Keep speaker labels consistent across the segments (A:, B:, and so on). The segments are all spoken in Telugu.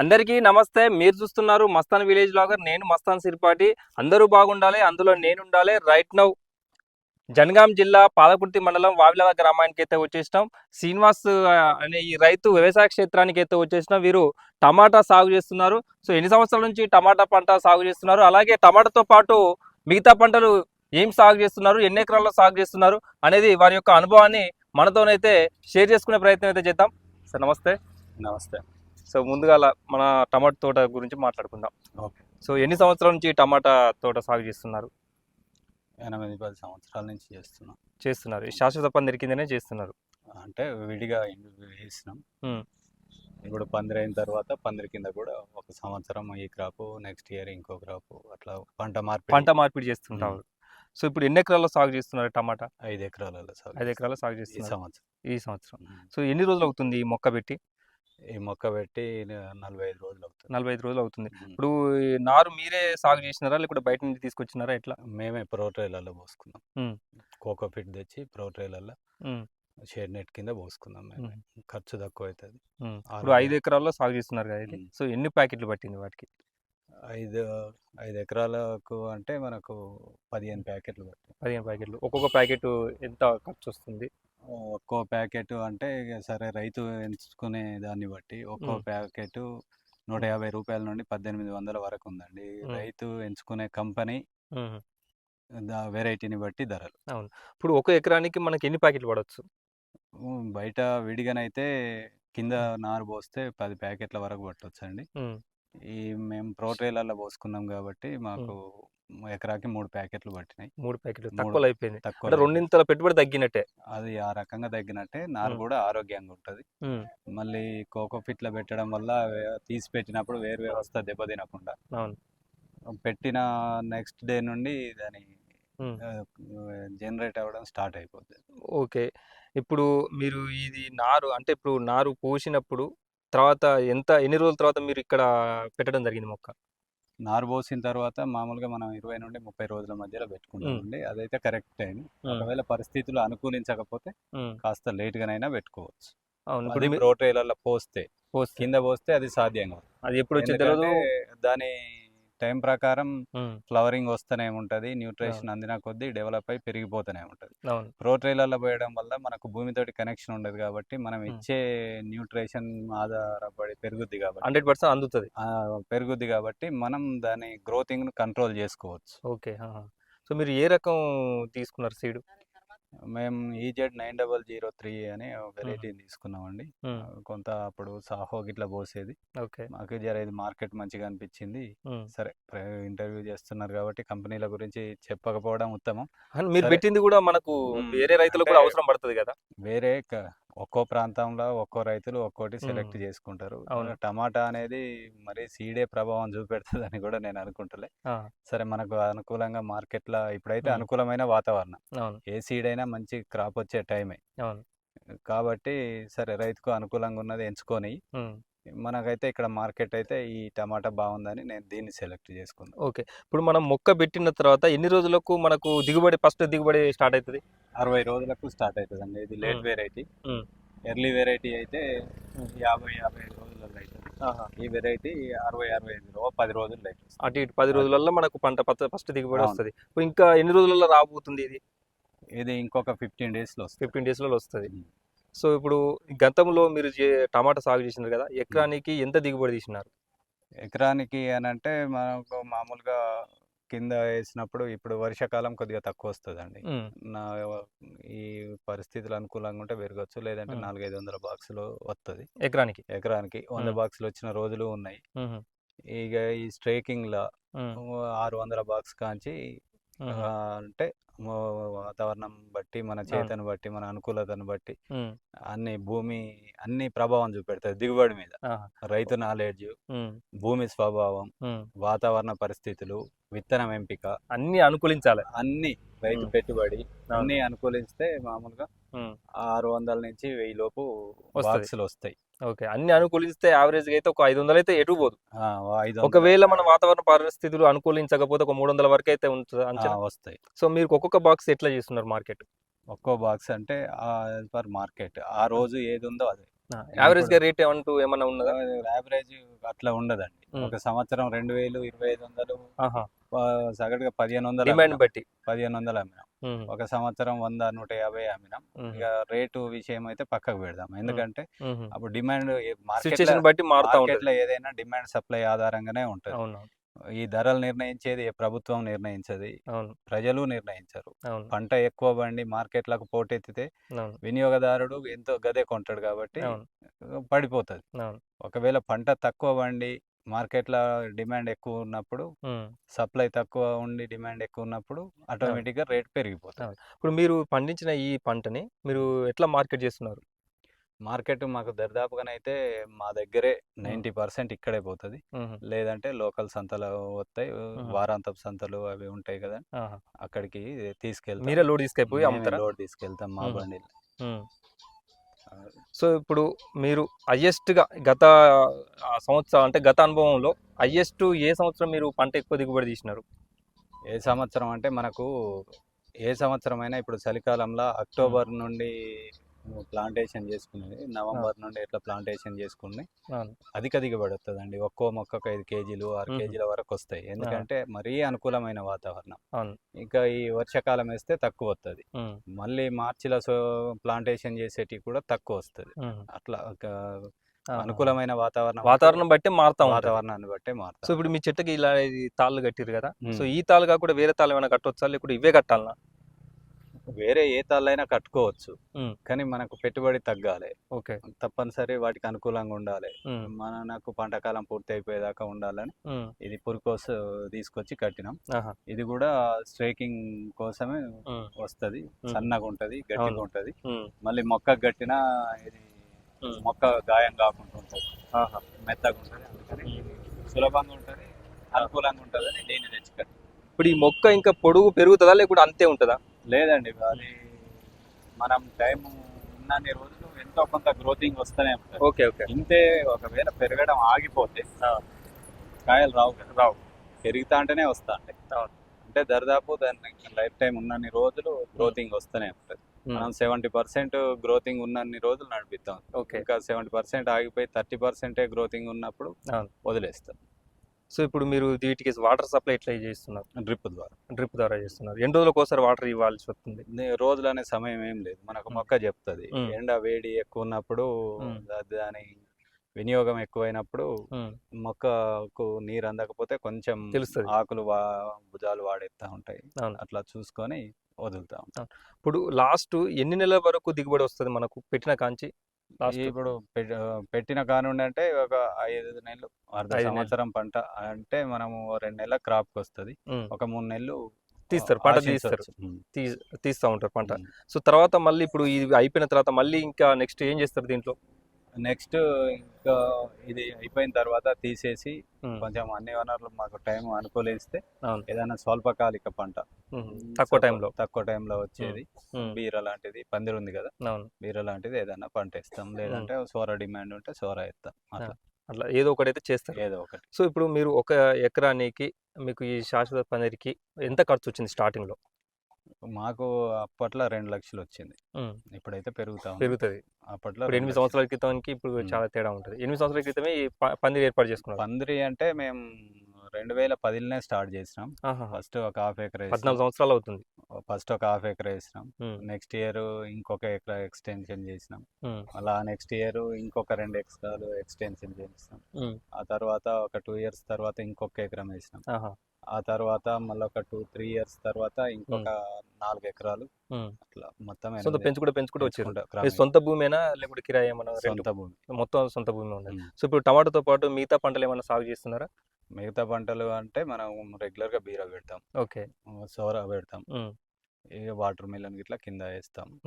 A: అందరికీ నమస్తే. మీరు చూస్తున్నారు మస్తాన్ విలేజ్ బ్లాగర్ నేను మస్తాన్ సిరిపాటి. అందరూ బాగుండాలి అందులో నేను ఉండాలి రైట్ నౌ జనగాం జిల్లా పాలకుర్తి మండలం వావిలాల గ్రామానికి అయితే వచ్చేసినాం. శ్రీనివాస్ అనే ఈ రైతు వ్యవసాయ క్షేత్రానికి అయితే వచ్చేసినాం. వీరు టమాటా సాగు చేస్తున్నారు. సో ఎన్ని సంవత్సరాల నుంచి టమాటా పంట సాగు చేస్తున్నారు? అలాగే టమాటాతో పాటు మిగతా పంటలు ఏం సాగు చేస్తున్నారు? ఎన్ని ఎకరాల్లో సాగు చేస్తున్నారు? అనేది వారి యొక్క అనుభవాన్ని మనతోనైతే షేర్ చేసుకునే ప్రయత్నం అయితే చేద్దాం. సార్ నమస్తే.
B: నమస్తే.
A: సో ముందుగా మన టమాటా తోట గురించి మాట్లాడుకుందాం.
B: ఓకే.
A: సో ఎన్ని సంవత్సరాల నుంచి టమాటా తోట సాగు చేస్తున్నారు?
B: ఎనిమిది పది సంవత్సరాల నుంచి చేస్తున్నాం.
A: చేస్తున్నారు. ఈ శాశ్వత పందిరి కిందనే చేస్తున్నారు.
B: అంటే విడిగా వేసినాం. ఇప్పుడు పందిరి అయిన తర్వాత పందిరి కింద కూడా ఒక సంవత్సరం ఈ క్రాప్ నెక్స్ట్ ఇయర్ ఇంకో క్రాప్ అట్లా పంట మార్పిడి.
A: పంట మార్పిడి చేస్తుంటారు సో ఇప్పుడు ఎన్ని ఎకరాల్లో సాగు చేస్తున్నారు టమాటా?
B: ఐదు ఎకరాలలో సాగు
A: ఐదు ఎకరాల్లో సాగు
B: ఈ
A: చేస్తున్నారు.
B: సంవత్సరం.
A: ఈ సంవత్సరం. సో ఎన్ని రోజులు అవుతుంది ఈ మొక్క పెట్టి?
B: ఈ మొక్క పెట్టి నలభై ఐదు రోజులు అవుతుంది
A: నలభై ఐదు రోజులు అవుతుంది. ఇప్పుడు ఈ నారు మీరే సాగు చేసినారా? లేకపోతే బయట నుంచి తీసుకొచ్చినారా? ఎట్లా?
B: మేమే ప్రోట్రైలలో పోసుకున్నాం. కోకో ఫిట్ తెచ్చి ప్రోట్రైలలో. షేడ్ నెట్ కింద పోసుకున్నాం మేము. ఖర్చు తక్కువ అవుతుంది
A: ఇప్పుడు ఐదు ఎకరాల్లో సాగు చేస్తున్నారు కదా. సో ఎన్ని ప్యాకెట్లు పట్టింది వాటికి?
B: ఐదు ఐదు ఎకరాలకు అంటే మనకు పదిహేను ప్యాకెట్లు పట్టాయి
A: పదిహేను ప్యాకెట్లు. ఒక్కొక్క ప్యాకెట్ ఎంత ఖర్చు వస్తుంది?
B: ఒక్కో ప్యాకెట్ అంటే సరే రైతు ఎంచుకునే దాన్ని బట్టి ఒక్కో. ప్యాకెట్ నూట యాభై రూపాయల నుండి పద్దెనిమిది వందల వరకు ఉందండి. రైతు ఎంచుకునే కంపెనీ వెరైటీని బట్టి ధరలు
A: ఇప్పుడు ఒక ఎకరానికి మనకి ఎన్ని ప్యాకెట్లు పడవచ్చు.
B: బయట విడిగానైతే కింద నారు పోస్తే పది ప్యాకెట్ల వరకు పట్టవచ్చు అండి. ఈ మేము ప్రోట్రేలలో పోసుకున్నాం కాబట్టి మాకు ఎకరాకి మూడు ప్యాకెట్లు పట్టినాయి.
A: మూడు ప్యాకెట్లు
B: మూడు.
A: తక్కువలో అయిపోయింది
B: తక్కువ
A: రెండింతల పెట్టుబడి తగ్గినట్టే.
B: అది ఆ రకంగా తగ్గినట్టే. నారు. కూడా ఆరోగ్యంగా ఉంటుంది. మళ్ళీ కోకో ఫిట్లో పెట్టడం వల్ల తీసి పెట్టినప్పుడు వేరు వ్యవస్థ దెబ్బతినకుండా. పెట్టిన నెక్స్ట్ డే నుండి దాని. జనరేట్ అవ్వడం స్టార్ట్ అయిపోతుంది
A: ఓకే. ఇప్పుడు మీరు ఇది నారు అంటే ఇప్పుడు నారు పోసినప్పుడు తర్వాత ఎంత ఎన్ని రోజుల తర్వాత మీరు ఇక్కడ పెట్టడం జరిగింది మొక్క?
B: నారు పోసిన తర్వాత మామూలుగా మనం ఇరవై నుండి ముప్పై రోజుల మధ్యలో పెట్టుకుంటామండి అదైతే కరెక్ట్ టైం ఒకవేళ పరిస్థితులు అనుకూలించకపోతే. కాస్త లేట్ గానైనా పెట్టుకోవచ్చు ప్రోట్రేలలో పోస్తే కింద పోస్తే అది సాధ్యం కాదు.
A: అది ఎప్పుడు
B: దాని టైం ప్రకారం. ఫ్లవరింగ్ వస్తూనే ఉంటుంది న్యూట్రిషన్ అందిన కొద్దీ డెవలప్ అయి పెరిగిపోతూనే ఉంటుంది.
A: అవును.
B: ప్రోట్రైలలో పోయడం వల్ల మనకు భూమితోటి కనెక్షన్ ఉండదు కాబట్టి మనం. ఇచ్చే న్యూట్రిషన్ ఆధారపడి పెరుగుద్ది కాబట్టి
A: హండ్రెడ్ పర్సెంట్ అందుతుంది.
B: పెరుగుద్ది కాబట్టి మనం దాని గ్రోతింగ్ను కంట్రోల్ చేసుకోవచ్చు.
A: ఓకే సో మీరు ఏ రకం తీసుకున్నారు సీడ్?
B: మేము E Z nine double zero three అనే వెరైటీ తీసుకున్నామండి. కొంత అప్పుడు సాహో గిట్లా పోసేది
A: ఓకే
B: మాకు జర ఇది మార్కెట్ మంచిగా అనిపించింది. సరే ఇంటర్వ్యూ చేస్తున్నారు కాబట్టి కంపెనీల గురించి చెప్పకపోవడం ఉత్తమం
A: మీరు. పెట్టింది కూడా మనకు. వేరే రైతులకు కూడా అవసరం పడుతుంది కదా
B: వేరే ఒక్కో ప్రాంతంలో ఒక్కో రైతులు ఒక్కోటి సెలెక్ట్. చేసుకుంటారు. టమాటా అనేది మరి సీడే ప్రభావం చూపెడుతుందని కూడా నేను అనుకుంటలే సరే మనకు అనుకూలంగా మార్కెట్లో ఇప్పుడైతే
A: మ్మ్.
B: అనుకూలమైన వాతావరణం ఏ సీడ్ అయినా మంచి క్రాప్ వచ్చే టైమే కాబట్టి సరే రైతుకు అనుకూలంగా ఉన్నది ఎంచుకొని. మనకైతే ఇక్కడ మార్కెట్ అయితే ఈ టమాటా బాగుందని నేను దీన్ని సెలెక్ట్ చేసుకున్నాను
A: ఓకే. ఇప్పుడు మనం మొక్క పెట్టిన తర్వాత ఎన్ని రోజులకు మనకు దిగుబడి ఫస్ట్ దిగుబడి స్టార్ట్ అవుతుంది
B: అరవై రోజులకు స్టార్ట్ అవుతుందండి ఇది లేట్. వెరైటీ. ఎర్లీ వెరైటీ అయితే. యాభై యాభై ఐదు రోజులలో అవుతుంది ఈ వెరైటీ అరవై అరవై ఐదు పది రోజులు అవుతుంది
A: అటు ఇటు పది రోజులలో మనకు పంట ఫస్ట్ దిగుబడి. వస్తుంది. ఇంకా ఎన్ని రోజులలో రాబోతుంది ఇది?
B: ఇది ఇంకొక ఫిఫ్టీన్ డేస్లో వస్తుంది.
A: ఫిఫ్టీన్ డేస్లలో వస్తుంది. సో ఇప్పుడు గతంలో మీరు టమాటా సాగు చేసినారు కదా ఎకరానికి ఎంత దిగుబడి తీసినారు
B: ఎకరానికి అని అంటే మనకు మామూలుగా కింద వేసినప్పుడు ఇప్పుడు వర్షాకాలం కొద్దిగా తక్కువ వస్తుందండి. నా ఈ పరిస్థితులు అనుకూలంగా ఉంటే పెరగచ్చు లేదంటే. నాలుగైదు వందల బాక్సులు వస్తుంది
A: ఎకరానికి
B: ఎకరానికి వంద. బాక్సులు వచ్చిన రోజులు ఉన్నాయి. ఇక ఈ స్ట్రేకింగ్ లా. ఆరు వందల బాక్స్ కాంచి అంటే వాతావరణం బట్టి మన చేతను బట్టి మన అనుకూలతను బట్టి. అన్ని భూమి అన్ని ప్రభావం చూపెడుతుంది దిగుబడి మీద. రైతు నాలెడ్జ్. భూమి స్వభావం. వాతావరణ పరిస్థితులు విత్తనం ఎంపిక
A: అన్ని అనుకూలించాలి
B: అన్ని రైతు. పెట్టుబడి. అన్ని అనుకూలిస్తే మామూలుగా
A: మ్మ్.
B: ఆరు వందల నుంచి వెయ్యి లోపు. బాక్సులు వస్తాయి
A: ఓకే. అన్ని అనుకూలిస్తే యావరేజ్ అయితే ఒక ఐదు వందలు అయితే ఎటు పోదు. ఒకవేళ మన వాతావరణ పరిస్థితులు అనుకూలించకపోతే ఒక మూడు వందల వరకు అయితే ఉంటుంది
B: ఆ,
A: అంచనా.
B: వస్తాయి.
A: సో మీరు ఒక్కొక్క బాక్స్ ఎట్లా చేస్తున్నారు మార్కెట్?
B: ఒక్కో బాక్స్ అంటే పర్ మార్కెట్. ఆ రోజు ఏది ఉందో అదే.
A: యావరేజ్గా రేట్ ఏమంటూ ఏమన్నా ఉన్నదా
B: యావరేజ్ అట్లా ఉండదండి. ఒక సంవత్సరం రెండు వేలు ఇరవై ఐదు వందలు సగటుగా పదిహేను వందలు
A: డిమాండ్. బట్టి.
B: పదిహేను వందలు అమ్మినాం. ఒక సంవత్సరం వంద నూట యాభై అమ్మినాం. ఇక రేటు విషయం అయితే పక్కకు పెడదాం. ఎందుకంటే. అప్పుడు డిమాండ్ మార్కెట్
A: బట్టి మారుతా
B: మార్కెట్లో ఏదైనా డిమాండ్ సప్లై ఆధారంగానే ఉంటుంది.
A: అవును
B: ఈ ధరలు నిర్ణయించేది ప్రభుత్వం నిర్ణయించది ప్రజలు నిర్ణయించరు. పంట ఎక్కువ బండి మార్కెట్లకు పోటెత్తితే వినియోగదారుడు ఎంతో గదే కొంటాడు కాబట్టి పడిపోతుంది. ఒకవేళ పంట తక్కువ బండి మార్కెట్లో డిమాండ్ ఎక్కువ ఉన్నప్పుడు. సప్లై తక్కువ ఉండి డిమాండ్ ఎక్కువ ఉన్నప్పుడు ఆటోమేటిక్గా రేట్ పెరిగిపోతుంది.
A: ఇప్పుడు మీరు పండించిన ఈ పంటని మీరు ఎట్లా మార్కెట్ చేస్తున్నారు?
B: మార్కెట్ మాకు దరిదాపుగానైతే మా దగ్గరే నైంటీ పర్సెంట్ ఇక్కడే పోతుంది. లేదంటే లోకల్ సంతలు వస్తాయి. వారాంతపు సంతలు అవి ఉంటాయి కదా. అక్కడికి తీసుకెళ్తాం.
A: మీరే లోడ్ తీసుకెళ్ళిపోయి అమ్ముతారా?
B: లోడ్ తీసుకెళ్తాం మా. బండి.
A: సో ఇప్పుడు మీరు highest గా గత సంవత్సరం అంటే గత అనుభవంలో హైయెస్ట్ ఏ సంవత్సరం మీరు పంట ఎక్కువ దిగుబడి తీసినారు?
B: ఏ సంవత్సరం అంటే మనకు ఏ సంవత్సరం అయినా ఇప్పుడు చలికాలంలో అక్టోబర్ నుండి ప్లాంటేషన్ చేసుకునేది. నవంబర్ నుండి ఎట్లా ప్లాంటేషన్ చేసుకుని. అధిక దిగుబడి వస్తుందండి. ఒక్కో మొక్కకు ఐదు కేజీలు ఆరు. కేజీల వరకు వస్తాయి. ఎందుకంటే మరీ అనుకూలమైన వాతావరణం. ఇంకా ఈ వర్షాకాలం వేస్తే తక్కువ వస్తుంది. మళ్ళీ మార్చిలో సో ప్లాంటేషన్ చేసేటివి కూడా తక్కువ వస్తుంది. అట్లా. అనుకూలమైన వాతావరణం
A: వాతావరణం బట్టి మారుతా
B: వాతావరణాన్ని బట్టే
A: సో
B: మారుతాం
A: ఇప్పుడు మీ చెట్టుకి ఇలా తాళ్ళు కట్టిరు కదా. సో ఈ తాళ్ళు కాకుండా వేరే తాళ్ళు ఏమైనా కట్టవచ్చా లేకుంటే ఇవే కట్టాలనా?
B: వేరే ఏ తాళ్ళైనా కట్టుకోవచ్చు. కానీ మనకు పెట్టుబడి తగ్గాలి.
A: ఓకే.
B: తప్పనిసరి వాటికి అనుకూలంగా ఉండాలి.
A: ఉమ్,
B: మనకు పంటకాలం పూర్తి అయిపోయేదాకా ఉండాలని ఇది పురికోస్ తీసుకొచ్చి కట్టినాం. ఇది కూడా స్ట్రైకింగ్ కోసమే వస్తది. సన్నగా ఉంటది గట్టిగా. ఉంటది. మళ్ళీ మొక్క గట్టిన ఇది. మొక్క గాయం కాకుండా ఉంటది. మెత్తగా ఉంటది. అందుకని సులభంగా ఉంటది అనుకూలంగా ఉంటదని దీన్ని తెచ్చుకట్టు
A: ఇప్పుడు ఈ మొక్క ఇంకా పొడుగు పెరుగుతుందా లేకుంటే అంతే ఉంటుందా?
B: లేదండి అది మనం టైం ఉన్నన్ని రోజులు ఎంతో కొంత గ్రోతింగ్ వస్తూనే ఉంటుంది.
A: Okay okay.
B: ఇంతే ఒకవేళ పెరగడం ఆగిపోతే. కాయలు రావు కదా.
A: రావు.
B: పెరుగుతా అంటేనే వస్తా ఉంటాయి
A: అవును.
B: అంటే దరిదాపు దాన్ని లైఫ్ టైం ఉన్నన్ని రోజులు గ్రోతింగ్ వస్తూనే ఉంటుంది. మనం సెవెంటీ పర్సెంట్ గ్రోతింగ్ ఉన్నన్ని రోజులు నడిపిస్తాం
A: ఓకే.
B: ఇంకా సెవెంటీ పర్సెంట్ ఆగిపోయి థర్టీ పర్సెంటే గ్రోతింగ్ ఉన్నప్పుడు. వదిలేస్తాం.
A: సో ఇప్పుడు మీరు వీటికి వాటర్ సప్లై ఎట్లా చేస్తున్నారు?
B: డ్రిప్ ద్వారా.
A: డ్రిప్ ద్వారా చేస్తున్నారు. ఎన్ని రోజులకు ఒకసారి వాటర్ ఇవ్వాల్సి వస్తుంది?
B: రోజులు అనే సమయం ఏం లేదు. మనకు. మొక్క చెప్తుంది. ఎండ వేడి ఎక్కువ ఉన్నప్పుడు దాని వినియోగం ఎక్కువైనప్పుడు మొక్కకు నీరు అందకపోతే కొంచెం
A: తెలుస్తది.
B: ఆకులు వా భుజాలు వాడేస్తా ఉంటాయి. అట్లా చూసుకొని వదులుతాం
A: ఇప్పుడు లాస్ట్ ఎన్ని నెలల వరకు దిగుబడి వస్తుంది మనకు? పెట్టిన కాంచి?
B: ఇప్పుడు పెట్టిన కానుండి అంటే ఒక ఐదు నెలలు అర్ధ. సంవత్సరం పంట అంటే మనము రెండు నెలల క్రాప్ వస్తుంది ఒక మూడు నెలలు
A: తీస్తారు, పంట. తీస్తారు. తీస్తూ ఉంటారు పంట. సో తర్వాత మళ్ళీ ఇప్పుడు ఇది అయిపోయిన తర్వాత మళ్ళీ ఇంకా నెక్స్ట్ ఏం చేస్తారు దీంట్లో
B: నెక్స్ట్ ఇంకా ఇది అయిపోయిన తర్వాత తీసేసి కొంచెం అన్ని వనరులు మాకు టైం అనుకూలిస్తే. ఏదైనా స్వల్పకాలిక పంట.
A: తక్కువ టైంలో.
B: తక్కువ టైంలో వచ్చేది. బీర లాంటిది పందిరి ఉంది కదా. బీర లాంటిది ఏదైనా పంట ఇస్తాం లేదంటే సోర డిమాండ్ ఉంటే సోర ఇస్తాం అట్లా.
A: అట్లా ఏదో ఒకటి అయితే చేస్తారు.
B: ఏదో ఒకటి.
A: సో ఇప్పుడు మీరు ఒక ఎకరానికి మీకు ఈ శాశ్వత పనిరికి ఎంత ఖర్చు వచ్చింది స్టార్టింగ్లో?
B: మాకు అప్పట్లో రెండు లక్షలు వచ్చింది ఇప్పుడైతే పెరుగుతా.
A: పెరుగుతుంది.
B: అప్పట్లో
A: ఎనిమిది. సంవత్సరాల క్రితానికి ఇప్పుడు. చాలా తేడా ఉంటుంది. ఎనిమిది సంవత్సరాల క్రితమే పందిరి ఏర్పాటు చేసుకున్నారు.
B: పందిరి అంటే మేము రెండు వేల పదిలోనే స్టార్ట్ చేసినాం. ఫస్ట్ ఒక హాఫ్ ఎకర్
A: పద్నాలుగు సంవత్సరాలు అవుతుంది.
B: ఫస్ట్ ఒక హాఫ్ ఎకర్ వేసినాం. నెక్స్ట్ ఇయర్ ఇంకొక ఎకర్ ఎక్స్టెన్షన్ చేసినాం. అలా నెక్స్ట్ ఇయర్ ఇంకొక రెండు ఎకరాలు ఎక్స్టెన్షన్ చేసినాం. ఆ తర్వాత ఒక టూ ఇయర్స్ తర్వాత ఇంకొక ఎకరం వేసినాం. ఆ తర్వాత మళ్ళీ ఒక టూ త్రీ ఇయర్స్ తర్వాత ఇంకొక నాలుగు ఎకరాలు. అట్లా మొత్తం
A: సొంత పెంచుకుంటూ పెంచుకుంటూ వచ్చారు. సొంత భూమేనా లేకుంటే కిరాయి ఏమన్నా రెంట్?
B: సొంత భూమి.
A: మొత్తం సొంత భూమి
B: ఉమ్.
A: సో ఇప్పుడు టమాటాతో పాటు మిగతా పంటలు ఏమైనా సాగు చేస్తున్నారా?
B: మిగతా పంటలు అంటే మనం రెగ్యులర్గా బీర పెడతాం.
A: ఓకే.
B: సోర పెడతాం. వాటర్ మిలన్ గిట్లా కింద వేస్తాం.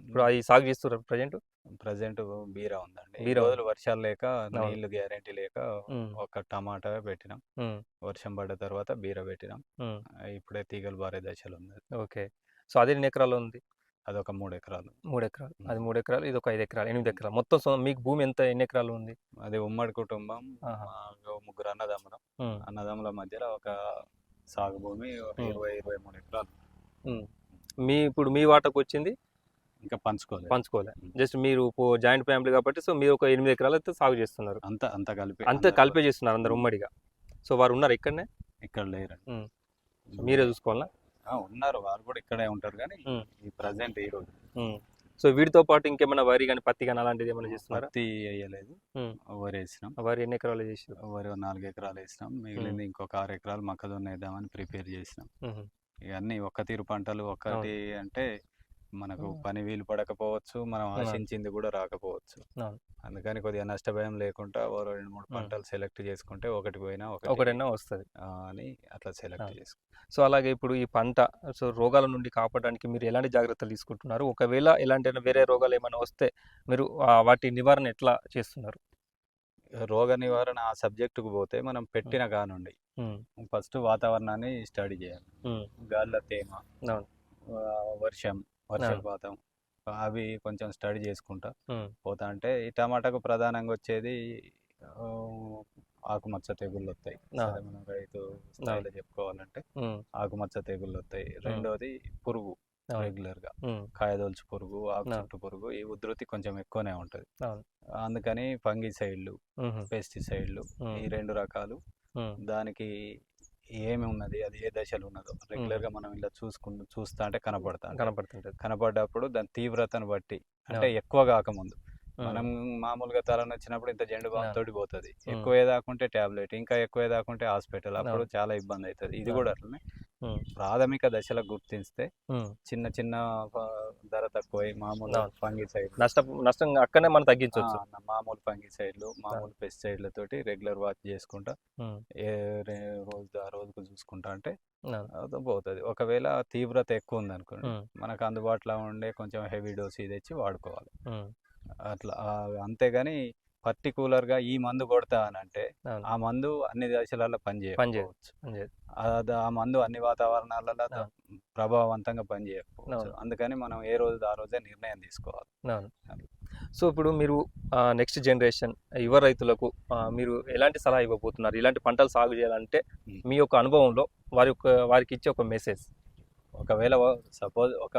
A: ఇప్పుడు అవి సాగు చేస్తున్నారు ప్రజెంట్?
B: ప్రజెంట్ బీర ఉందండి. ఈ. రోజులు వర్షాలు లేక నీళ్ళు గ్యారెంటీ లేక ఒక టమాటా పెట్టినాం. వర్షం పడ్డ తర్వాత బీర పెట్టినాం. ఇప్పుడే తీగలు బారే దశలో ఉంది.
A: ఓకే. సో అదే ఎన్ని ఎకరాలు ఉంది?
B: అదొక మూడు ఎకరాలు.
A: మూడు ఎకరాలు. అది మూడు ఎకరాలు ఇది ఒక ఐదు ఎకరాలు ఎనిమిది ఎకరాలు. మొత్తం మీకు భూమి ఎంత ఎన్ని ఎకరాలు ఉంది?
B: అది ఉమ్మడి కుటుంబం ముగ్గురు అన్నదమ్ములం. అన్నదమ్ముల మధ్యలో ఒక సాగు భూమి ఒక. ఇరవై ఇరవై మూడు ఎకరాలు.
A: మీ ఇప్పుడు మీ వాటకు వచ్చింది?
B: ఇంకా పంచుకోలేదు.
A: పంచుకోలే. జస్ట్ మీరు జాయింట్ ఫ్యామిలీ కాబట్టి సో మీరు ఒక ఎనిమిది ఎకరాలు అయితే సాగు చేస్తున్నారు.
B: అంత అంత కలిపి
A: అంతే కలిపే చేస్తున్నారు అందరు ఉమ్మడిగా. సో వారు ఉన్నారు ఇక్కడనే?
B: ఇక్కడ లేరు.
A: మీరే చూసుకోవాలా?
B: ఉన్నారు. వారు కూడా ఇక్కడే ఉంటారు కానీ. ఈ ప్రజెంట్ ఈ రోజు.
A: సో వీటితో పాటు ఇంకేమైనా వరి కానీ పత్తి కానీ అలాంటిది ఏమైనా చేస్తున్నారా?
B: పత్తి వేయలేదు. వరి వేసినాం.
A: వరి ఎన్ని ఎకరాలు చేసారు
B: వరి నాలుగు ఎకరాలు వేసినాం. మిగిలింది ఇంకొక ఆరు ఎకరాలు మొక్కజొన్న వేద్దామని ప్రిపేర్ చేసినాం. ఇవన్నీ ఒక్క తీరు పంటలు ఒకటి అంటే మనకు. పని వీలు పడకపోవచ్చు మనం. ఆశించింది కూడా రాకపోవచ్చు. అందుకని కొద్దిగా నష్టభయం లేకుండా ఓ రెండు మూడు. పంటలు సెలెక్ట్ చేసుకుంటే ఒకటి పోయినా
A: ఒకటైనా వస్తుంది
B: అని అట్లా సెలెక్ట్. చేసుకుంటాం
A: సో అలాగే ఇప్పుడు ఈ పంట సో రోగాల నుండి కాపాడడానికి మీరు ఎలాంటి జాగ్రత్తలు తీసుకుంటున్నారు ఒకవేళ ఎలాంటి వేరే రోగాలు ఏమైనా వస్తే మీరు వాటి నివారణ ఎట్లా చేస్తున్నారు
B: రోగ నివారణ ఆ సబ్జెక్టుకు పోతే మనం పెట్టిన కానుండి. ఫస్ట్ వాతావరణాన్ని స్టడీ చేయాలి. గాలిలో తేమ వర్షం వర్షపాతం అవి కొంచెం స్టడీ చేసుకుంటా. పోతా అంటే ఈ టమాటాకు ప్రధానంగా వచ్చేది ఆకుమచ్చ తెగుళ్ళు వస్తాయి. మనం రైతు స్థాయిలో చెప్పుకోవాలంటే. ఆకుమచ్చ తెగుళ్ళు వస్తాయి. రెండోది పురుగు.
A: రెగ్యులర్గా.
B: కాయదొలుచు పురుగు ఆకు పురుగు ఈ ఉధృతి కొంచెం ఎక్కువనే ఉంటది. అందుకని ఫంగిసైడ్లు. పెస్టిసైడ్లు. ఈ రెండు రకాలు. దానికి ఏమి ఉన్నది అది ఏ దశలో ఉన్నదో రెగ్యులర్గా మనం ఇలా చూసుకుంటూ చూస్తా అంటే కనపడతా.
A: కనపడుతుంటది
B: కనపడ్డప్పుడు దాని తీవ్రతను బట్టి అంటే. ఎక్కువ కాకముందు. మనం మామూలుగా తలనొచ్చినప్పుడు ఇంత జెండు. తోటి పోతుంది. ఎక్కువ దాకుంటే టాబ్లెట్ ఇంకా ఎక్కువ దాకుంటే హాస్పిటల్ అప్పుడు. చాలా ఇబ్బంది అవుతుంది ఇది. కూడా అట్లనే. ప్రాథమిక దశలో గుర్తిస్తే. చిన్న చిన్న ధర తక్కువ మామూలు
A: అవును.
B: ఫంగిసైడ్
A: నష్టం నష్టం అక్కడనే మనం తగ్గించవచ్చు
B: మామూలు ఫంగిసైడ్లు మామూలు పెస్టిసైడ్లతోటి రెగ్యులర్ వాచ్ చేసుకుంటా. ఏ రోజు ఆ రోజుకు చూసుకుంటా అంటే పోతుంది ఒకవేళ తీవ్రత ఎక్కువ ఉంది అనుకోండి
A: ఉమ్.
B: మనకు అందుబాటులో ఉండే కొంచెం హెవీ డోస్ ఇది తెచ్చి వాడుకోవాలి. అట్లా అంతేగాని పర్టికులర్గా ఈ మందు కొడతా అని అంటే. ఆ మందు అన్ని దశలలో. పనిచేయకపోవచ్చు ఆ మందు అన్ని వాతావరణాలలో. ప్రభావవంతంగా పనిచేయకపోవచ్చు. అందుకని మనం ఏ రోజు ఆ రోజే నిర్ణయం తీసుకోవాలి
A: సో ఇప్పుడు మీరు నెక్స్ట్ జనరేషన్ యువ రైతులకు మీరు ఎలాంటి సలహా ఇవ్వబోతున్నారు ఇలాంటి పంటలు సాగు చేయాలంటే. మీ యొక్క అనుభవంలో వారి యొక్క వారికి ఇచ్చే ఒక మెసేజ్
B: ఒకవేళ సపోజ్ ఒక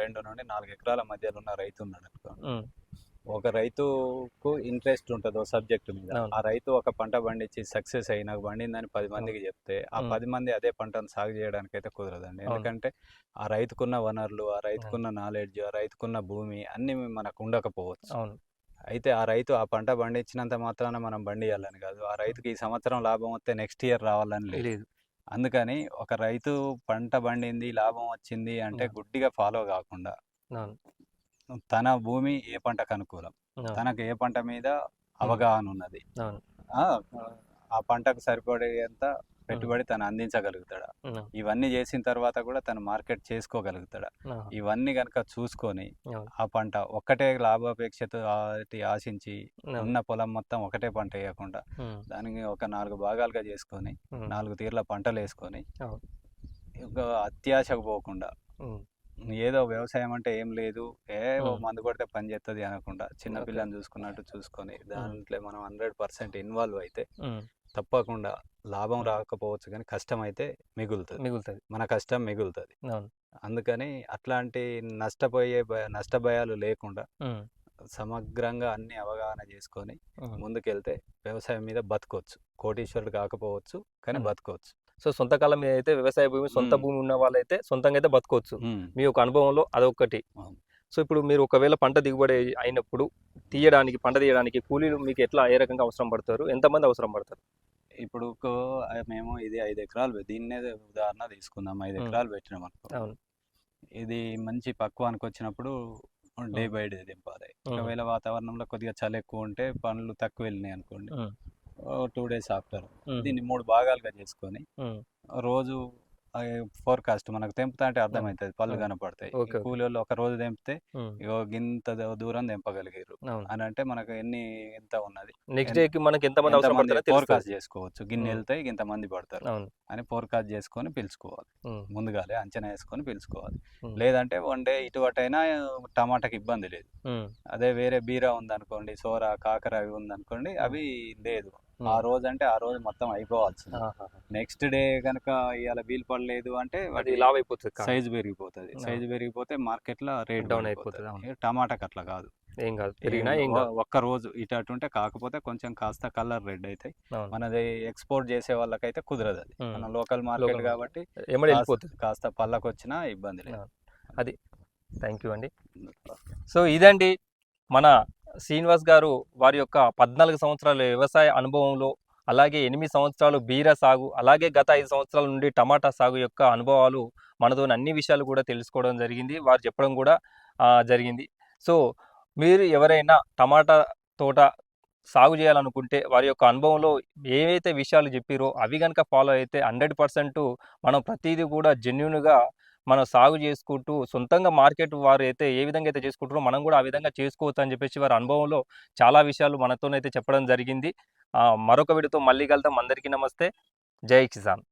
B: రెండు నుండి నాలుగు ఎకరాల మధ్యలో ఉన్న రైతు ఉన్నాడు అనుకోండి. ఒక రైతుకు ఇంట్రెస్ట్ ఉంటుంది సబ్జెక్ట్ మీద. ఆ రైతు ఒక పంట పండించి సక్సెస్ అయి నాకు పండిందని పది మందికి చెప్తే ఆ. పది మంది అదే పంటను సాగు చేయడానికి అయితే కుదరదండి. ఎందుకంటే ఆ రైతుకున్న వనరులు ఆ రైతుకున్న నాలెడ్జ్ ఆ రైతుకున్న భూమి అన్ని మనకు ఉండకపోవచ్చు. అయితే ఆ రైతు ఆ పంట పండించినంత మాత్రాన మనం పండియాలని కాదు. ఆ రైతుకి ఈ సంవత్సరం లాభం వస్తే నెక్స్ట్ ఇయర్ రావాలని లేదు. అందుకని ఒక రైతు పంట పండింది లాభం వచ్చింది అంటే. గుడ్డిగా ఫాలో కాకుండా తన భూమి ఏ పంటకు అనుకూలం. తనకు ఏ పంట మీద అవగాహన ఉన్నది? ఆ పంటకు సరిపడేంత పెట్టుబడి తను అందించగలుగుతాడా. ఇవన్నీ చేసిన తర్వాత కూడా తను మార్కెట్ చేసుకోగలుగుతాడా. ఇవన్నీ కనుక చూసుకొని. ఆ పంట ఒక్కటే లాభాపేక్షతో ఆశించి. ఉన్న పొలం మొత్తం ఒకటే పంట వేయకుండా. దానికి ఒక నాలుగు భాగాలుగా చేసుకొని. నాలుగు తీర్ల పంటలు వేసుకొని. ఒక అత్యాశకు పోకుండా. ఏదో వ్యవసాయం అంటే ఏం లేదు ఏ. మందు కొడితే పని చేస్తుంది అనకుండా చిన్న
A: ఓకే.
B: పిల్లని చూసుకున్నట్టు చూసుకొని దాంట్లో మనం హండ్రెడ్ పర్సెంట్ ఇన్వాల్వ్ అయితే. తప్పకుండా లాభం. రాకపోవచ్చు కానీ కష్టం అయితే మిగులుతుంది
A: మిగులుతుంది
B: మన కష్టం మిగులుతుంది
A: అవును
B: అందుకని అట్లాంటి నష్టపోయే భయ నష్ట భయాలు లేకుండా. సమగ్రంగా అన్ని అవగాహన చేసుకొని. ముందుకెళ్తే వ్యవసాయం మీద బతకొచ్చు కోటీశ్వరుడు కాకపోవచ్చు కానీ
A: ఉమ్.
B: బతకొచ్చు
A: సో సొంత కాలం మీద అయితే వ్యవసాయ భూమి సొంత. భూమి ఉన్న వాళ్ళైతే సొంతంగా అయితే బతకవచ్చు. మీ యొక్క అనుభవంలో అదొకటి. సో ఇప్పుడు మీరు ఒకవేళ పంట దిగుబడి అయినప్పుడు తీయడానికి పంట తీయడానికి కూలీలు మీకు ఎట్లా ఏ రకంగా అవసరం పడతారు ఎంతమంది అవసరం పడతారు
B: ఇప్పుడు మేము ఇది ఐదు ఎకరాలు దీన్నే ఉదాహరణ తీసుకుందాం ఐదు. ఎకరాలు పెట్టినాం అనుకో
A: అవును
B: ఇది మంచి పక్వానికి వచ్చినప్పుడు డే. By day దింపాలి. ఒకవేళ వాతావరణంలో కొద్దిగా చలి ఎక్కువ ఉంటే పనులు తక్కువ వెళ్ళినాయి అనుకోండి. Two days after. దీన్ని మూడు భాగాలుగా చేసుకొని. రోజు ఫోర్కాస్ట్ మనకు తెంపుతా అంటే అర్థమవుతుంది పళ్ళు. కనపడతాయి. కూలీలు ఒక రోజు తెంపితే. ఇగో గింత ద- దూరం తెంపగలిగారు అని అంటే మనకు ఎన్ని ఎంత ఉన్నది
A: నెక్స్ట్ డే కి మనకి అవసరం పడతారో తెలుస్తుంది
B: ఫోర్కాస్ట్ చేసుకోవచ్చు గిన్నె. వెళ్తాయి ఇంత మంది పడతారు అని ఫోర్కాస్ట్ చేసుకొని పిలుచుకోవాలి. ముందుగాలే అంచనా వేసుకొని పిలుచుకోవాలి. లేదంటే వన్ డే ఇటు అటు అయినా టమాటాకి ఇబ్బంది లేదు. అదే వేరే బీరా ఉందనుకోండి సోర కాకర అవి ఉందనుకోండి అవి లేదు ఆ రోజు అంటే ఆ రోజు మొత్తం అయిపోవాల్సింది.
A: ఆహా.
B: నెక్స్ట్ డే కనుక ఇవాళ వీలు పడలేదు అంటే
A: అది లావ్ అయిపోతుంది.
B: సైజ్ పెరిగిపోతుంది. సైజ్ పెరిగిపోతే మార్కెట్లో రేట్ డౌన్
A: అయిపోతది,
B: టమాటాకి అట్లా కాదు.
A: ఏం కాదు. పెరిగినా ఏం
B: ఒక్క రోజు ఇటు అటు ఉంటే కాకపోతే కొంచెం కాస్త కలర్ రెడ్ అవుతాయి. మనది ఎక్స్పోర్ట్ చేసే వాళ్ళకైతే కుదరదు అది. మన లోకల్ మార్కెట్ కాబట్టి కాస్త- పళ్ళకు వచ్చినా ఇబ్బంది లేదు.
A: థ్యాంక్ యూ అండి. సో ఇదండి మన శ్రీనివాస్ గారు వారి యొక్క పద్నాలుగు సంవత్సరాల వ్యవసాయ అనుభవంలో అలాగే ఎనిమిది సంవత్సరాలు బీర సాగు అలాగే గత ఐదు సంవత్సరాల నుండి టమాటా సాగు యొక్క అనుభవాలు మనతో అన్ని విషయాలు కూడా తెలుసుకోవడం జరిగింది. వారు చెప్పడం కూడా జరిగింది. సో మీరు ఎవరైనా టమాటా తోట సాగు చేయాలనుకుంటే వారి యొక్క అనుభవంలో ఏవైతే విషయాలు చెప్పిరో అవి కనుక ఫాలో అయితే హండ్రెడ్ పర్సెంట్ మనం ప్రతిదీ కూడా జెన్యున్గా మనం సాగు చేసుకుంటూ సొంతంగా మార్కెట్ వారు అయితే ఏ విధంగా అయితే చేసుకుంటారో మనం కూడా ఆ విధంగా చేసుకోవచ్చు అని చెప్పేసి వారి అనుభవంలో చాలా విషయాలు మనతోనైతే చెప్పడం జరిగింది. మరొక వీడితో మళ్ళీ కలుద్దాం. అందరికీ నమస్తే. జై కిసాన్.